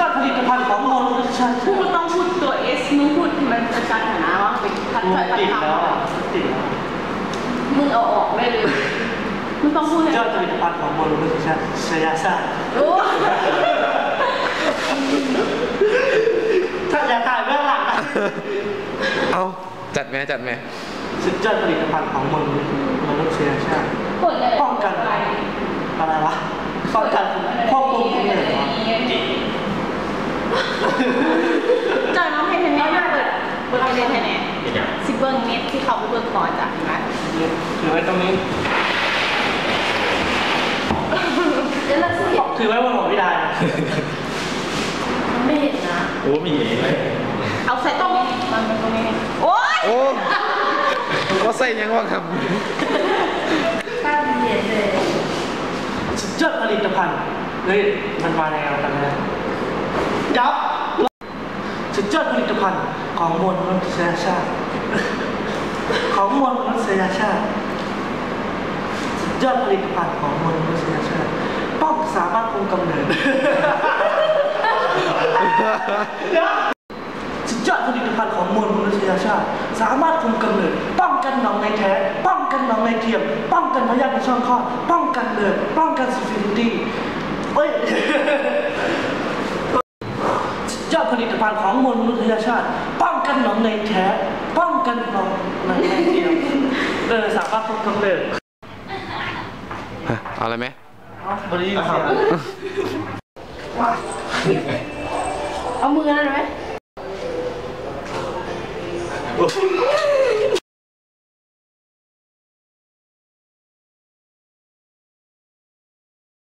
ยอดผลิตภัณฑ์ของมนต์ชาติพูดต้องพูดตัวเอสมึงพูดมันประชันหนาว่าเป็นพันธุ์พันธุ์แล้วติดมึงเอาออกไม่เลยมึงต้องพูดเยอดผลิตภัณฑ์ของมนต์ชาติเนชยาซ่าถ้าอย่าตายเมื่อหลังเอาจัดแม่จัดแม่สุดยอดผลิตภัณฑ์ของมนุษย์มนุษยชาติป้องกันอะไรวะป้องกัน เปิดเพนเทนเน็ตซิเบิร์เน็ตที่เขาไปเบิร์คอร์จ้ะเห็นไหมถือไว้ตรงนี้เดี๋ยวเราสิถือไว้บนหัวพี่ดานะไม่เห็นนะโอ้มีอย่างนี้เลยเอาใส่ตรงนี้มันเป็นตรงนี้โอ๊ยโอ้ว่าใส่ยังว่าคตั้งเย็นเลยสุดยอดผลิตภัณฑ์เฮ้ยมันมาแนวกันนะยับสุดยอดผลิตภัณฑ์ ของมวลมนุษยชาติ ของมวลมนุษยชาติยอดผลิตภัณฑ์ของมวลมนุษยชาติป้องสามารถคุมกำเนิดสุดยอดผลิตภัณฑ์ของมวลมนุษยชาติ สามารถคุมกำเนิด ป้องกันหนองในแท้ ป้องกันหนองในเทียม ป้องกันพยาธิในช่องคลอดป้องกันเลือดป้องกันซิฟิลิตี้เอ้ยสุดยอดผลิตภัณฑ์ของมวลมนุษยชาติป้อง กันหนองในแท้ป้องกันหนองในเทียมเออสามารถคุมกำเนิดำเอาอะไรไหมเอาบริษัทเอามือนั่นไหมโอ้